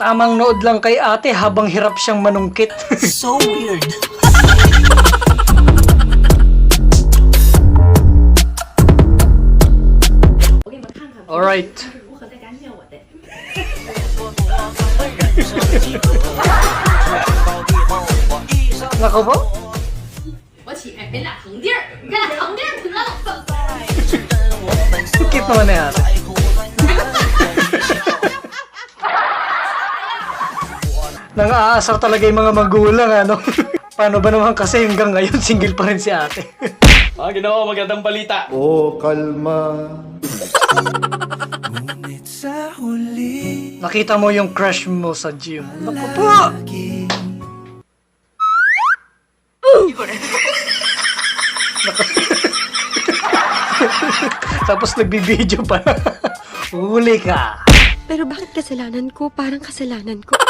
Tamang nood lang kay ate habang hirap siyang manungkit. So weird. Alright. 如何在干骗我的。 Nako po. 我起来给俩横地儿，给俩横地儿得了。 Cute naman na ate. Nang-aasar talaga yung mga magulang, ano? Paano ba naman kasi hanggang ngayon single pa rin si ate? Ah, ginawa magandang balita. Oh, kalma. Nakita mo yung crush mo sa gym. Naku po! Tapos nagbibideo pa. Huli ka. Pero bakit kasalanan ko? Parang kasalanan ko.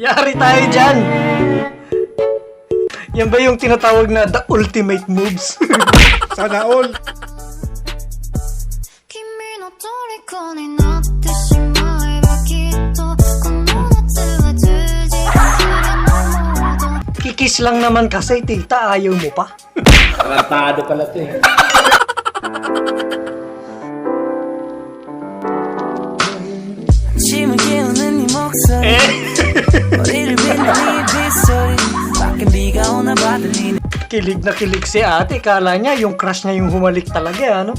Yari tayo dyan! Yan ba yung tinatawag na the ultimate moves? Sana all. 君の虜になってしまえばきっとこの夏は充実するのも Kikis lang naman kasi, tita, ayaw mo pa. Tarantado pala to eh. Kilig na kilig si ate. Kala niya yung crush niya yung humalik talaga, ano?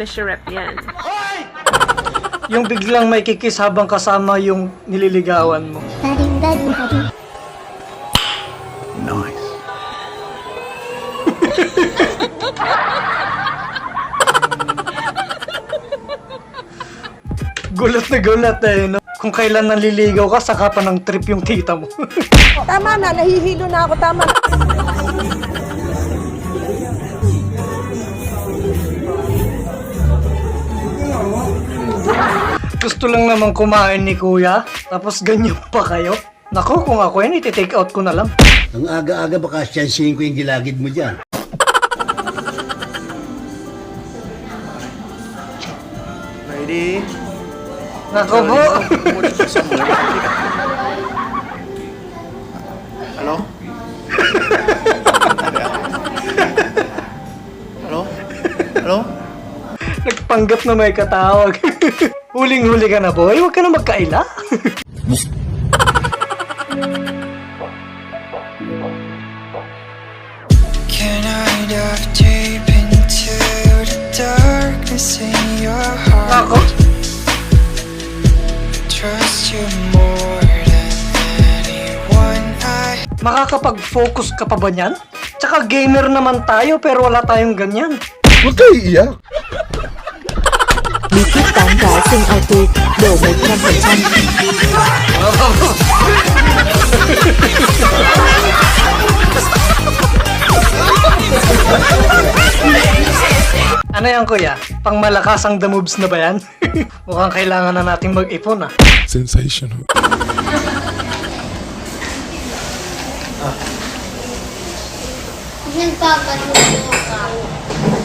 Mr. Rep yan. Yung biglang may kikis habang kasama yung nililigawan mo. Nice. Gulat na gulat eh, no? Kung kailan nanliligaw ka, saka pa ng trip yung tita mo. Tama na, nahihilo na ako, tama na. Gusto lang naman kumain ni kuya, tapos ganyan pa kayo. Nako, kung ako yan, iti-take out ko na lang. Ang aga-aga baka siyansihin ko yung gilagid mo dyan. Ready? Nako po. Hello? Hello? Hello? Nagpanggap na may katawag. Huling-huli ka na, boy. Huwag ka na magkaila. Can I dive deep into the darkness in your heart Nako. Trust you more than anyone I Makakapag-focus ka pa ba niyan? Tsaka gamer naman tayo, pero wala tayong ganyan. Huwag kayo iiyak bí kíp tán gái sinh auto đổ mấy trăm phần trăm Ano yan kuya? Pang malakas ang the moves na ba yan? Mukhang kailangan na nating mag-ipon ah. Sensational. ah. Nagpapatulong ka.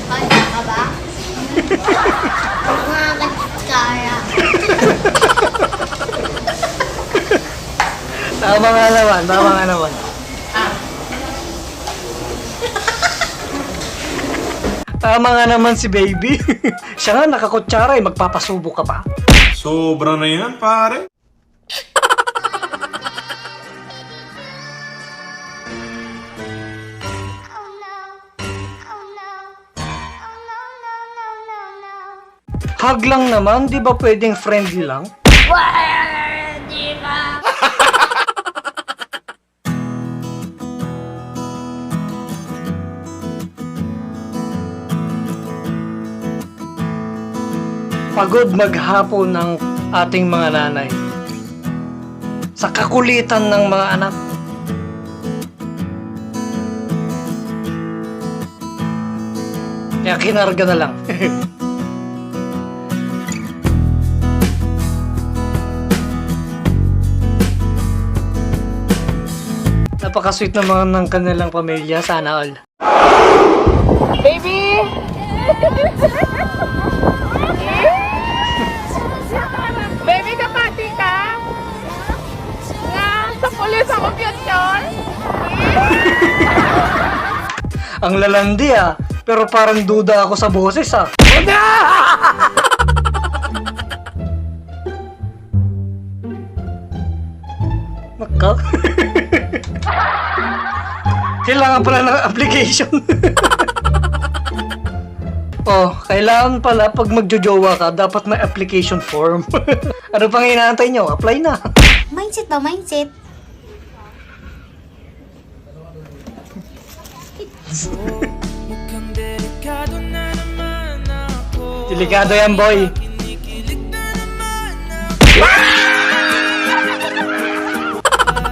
Kaya ka ba? Tama nga naman, tama nga naman. Tama nga naman si baby. Siya nga nakakutsara eh, magpapasubo ka pa. Sobra na yan, pare. Hug lang naman, di ba pwedeng friendly lang? Pagod maghapon ng ating mga nanay. Sa kakulitan ng mga anak. Kaya kinarga na lang. Napaka-sweet naman ng kanilang pamilya. Sana all. Baby! Baby, kapati ka? Nga, sa pulis ako yun Ang lalandi ah. Pero parang duda ako sa boses ah. kailangan pala ng application. oh, kailangan pala pag magjojowa ka, dapat may application form. ano pang inaantay nyo? Apply na. Mindset ba, mindset? Delikado yan, boy.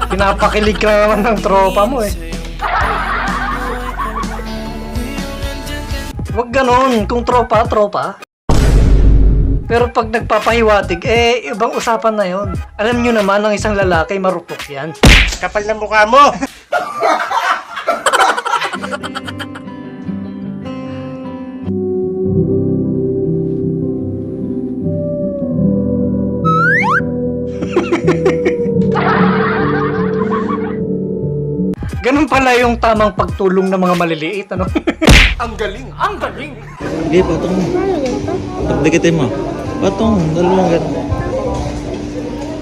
Pinapakilig ka naman ng tropa mo eh. Wag ganon, kung tropa, tropa. Pero pag nagpapahiwatig, eh, ibang usapan na yon. Alam nyo naman, ang isang lalaki, marupok yan. Kapal ng mukha mo! Ganun pala yung tamang pagtulong ng mga maliliit, ano? Sige, patong mo. Pagdikitin mo. Patong, dalawang ganun.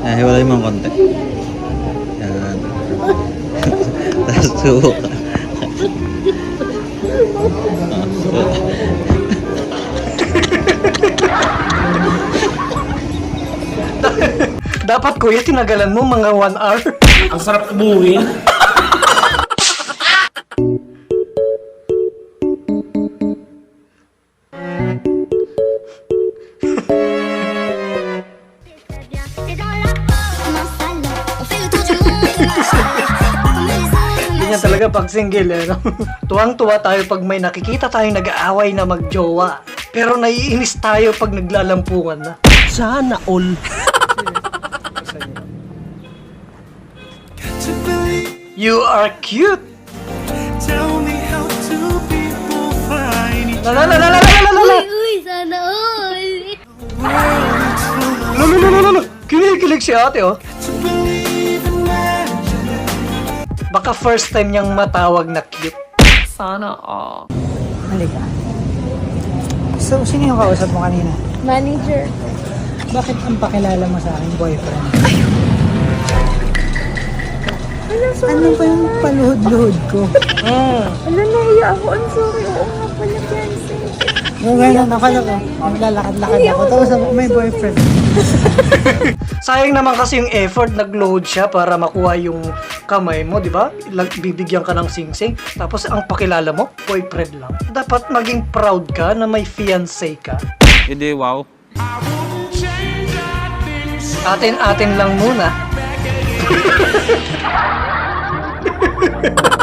Ah, hiwalay mo ang konti. Yan. Tapos subukan. Dapat kuya, tinagalan mo mga 1 hour. Ang sarap ubuhin. Ganyan talaga pag single, eh? Tuwang-tuwa tayo pag may nakikita tayong nag-aaway na magjowa. Pero naiinis tayo pag naglalampungan na. Sana all. You are cute! Lala, lala, lala, lala, lala! Uy, uy, sana all! Lala, lala, lala! Kinikilig si ate, oh! Baka first time niyang matawag na cute. Sana all. Halika. So, sino yung kausap mo kanina? Manager. Bakit ang pakilala mo sa akin, boyfriend? Ay! Ano, sorry. Ano ba yung paluhod-luhod ko? mm. Ano, nahiya ako. I'm sorry. Oo nga pala, yung ganyan, akala ko, maglalakad-lakad ako. Tapos ako, may boyfriend. Sayang naman kasi yung effort, nag-load siya para makuha yung kamay mo, di ba? Bibigyan ka ng sing-sing. Tapos ang pakilala mo, boyfriend lang. Dapat maging proud ka na may fiancé ka. Hindi, wow. Atin-atin lang muna.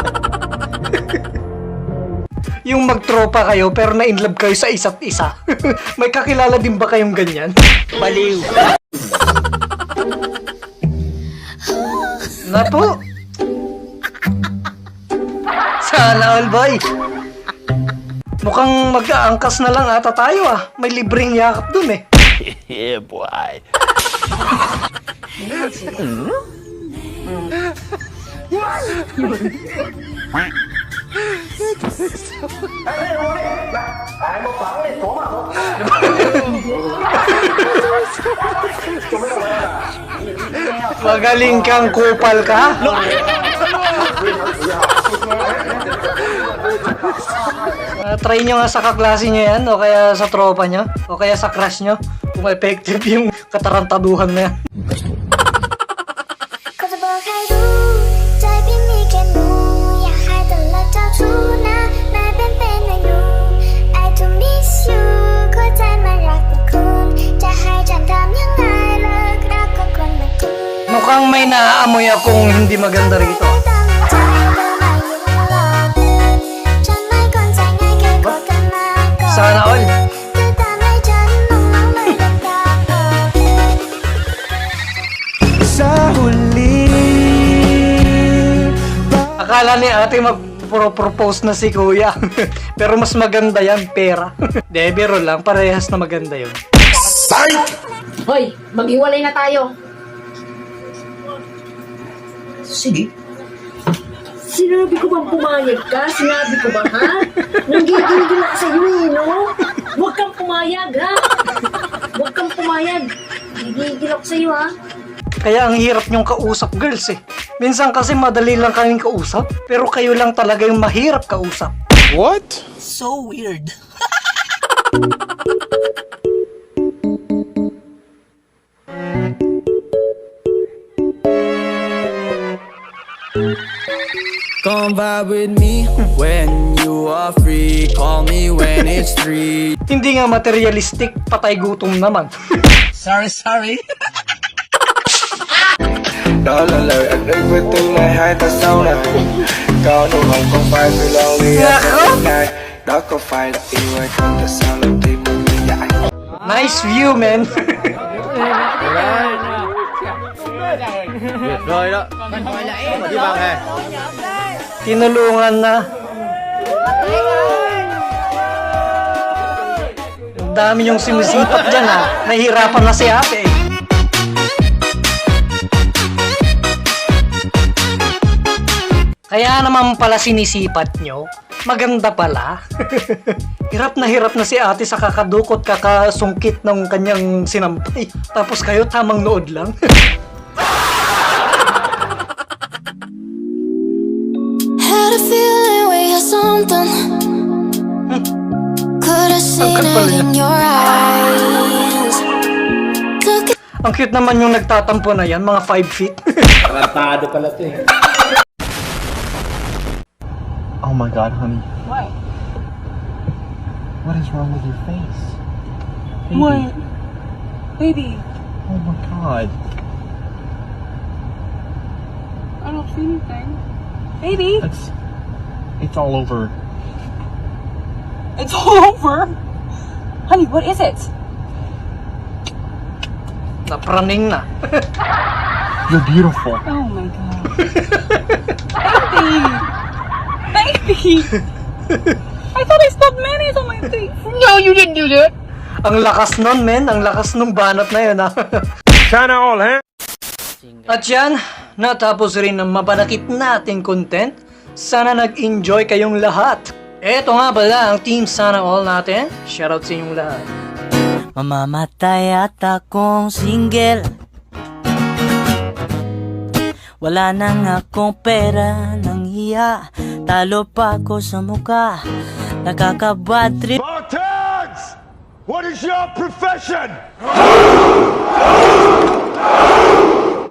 yung magtropa kayo pero na-inlove kayo sa isa't isa. May kakilala din ba kayong ganyan? Baliw. na po. Sana all boy. Mukhang mag-aangkas na lang ata tayo ah. May libreng yakap dun eh. Yeah, boy. Magaling kang kupal ka. Ah, try nyo nga sa kaklase nyo yan, o kaya sa tropa nyo, o kaya sa crush nyo, kung effective yung katarantaduhan na yan. Mukhang may naaamoy akong hindi maganda rito. Sana all. Akala ni ate magpro-propose na si kuya. Pero mas maganda yan, pera. Debiro lang, parehas na maganda yun. Psych! Hoy, maghiwalay na tayo. Sige. Sinabi ko bang pumayag ka? Sinabi ko ba, ha? Nanggigigil ako sa'yo eh, no? Huwag kang pumayag, ha? Huwag kang pumayag. Nanggigigil ako sa'yo, ha? Kaya ang hirap nyong kausap, girls eh. Minsan kasi madali lang kaming kausap, pero kayo lang talaga yung mahirap kausap. What? So weird. Come vibe with me when you are free. Call me when it's three. Hindi nga materialistic, patay gutom naman. Sorry, sorry. Đó là lời anh ước với tương lai hai ta sau này Có nụ hồng không phải vì ở không? bên này Đó có phải là yêu hay không tại sao lòng tim mình như vậy Nice view, man. Rồi đó Đi vào hè Tinulungan na. Ang dami yung sumisipat dyan ha. Nahihirapan na si ate eh. Kaya naman pala sinisipat nyo. Maganda pala. hirap na hirap na si ate sa kakadukot kakasungkit ng kanyang sinampay. Tapos kayo tamang nood lang. something. Could have seen it in your eyes. Took it Ang cute naman yung nagtatampo na yan, mga 5 feet. Tarantado pala to eh. Oh my god, honey. What? What is wrong with your face? What? Baby, Oh my god. I don't see anything. Baby, It's it's all over. it's all over. Honey, what is it? Napraning na. You're beautiful. Oh my god. Baby! Baby! I thought I stubbed mayonnaise on my face. No, you didn't do that. Ang lakas nun, men. Ang lakas nung banat na yun, ha. Sana all, ha? At yan, natapos rin ang mapanakit nating content. Sana nag-enjoy kayong lahat. Eto nga pala ang Team Sana All natin. Shoutout sa inyong lahat. Mamamatay at akong single Wala nang akong pera nang hiya Talo pa ako sa muka Nakakabad trip Bartags! What is your profession?